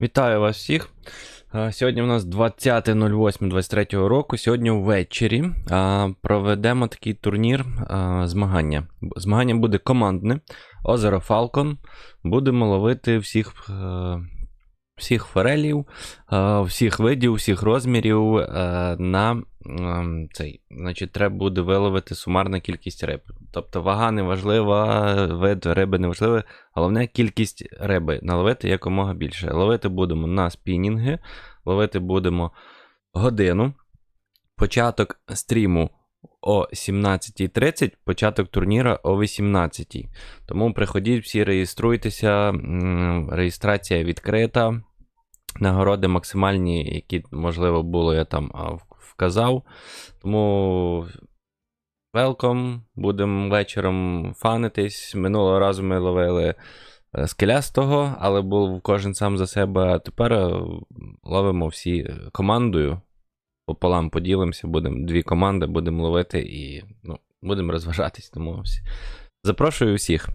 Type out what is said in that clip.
Вітаю вас всіх. Сьогодні у нас 20.08.23 року. Сьогодні ввечері проведемо такий турнір змагання. Змагання буде командне. Озеро Фалкон. Будемо ловити всіх, е, всіх форелів, всіх видів, всіх розмірів е, на цей. Значить, треба буде виловити сумарна кількість риб. Тобто вага не важлива, вид риби не важливий. Головне кількість риби наловити якомога більше. Ловити будемо на спінінги, ловити будемо годину. Початок стріму о 17.30, початок турніра о 18.00. Тому приходіть, всі реєструйтеся. Реєстрація відкрита. Нагороди максимальні, які можливо було, я там вказав. Тому Велком, будемо вечором фанитись. Минулого разу ми ловили е, скелястого, але був кожен сам за себе. А тепер е, ловимо всі командою. Пополам поділимося, будемо дві команди, будемо ловити і ну, будемо розважатись. Тому всі. Запрошую всіх.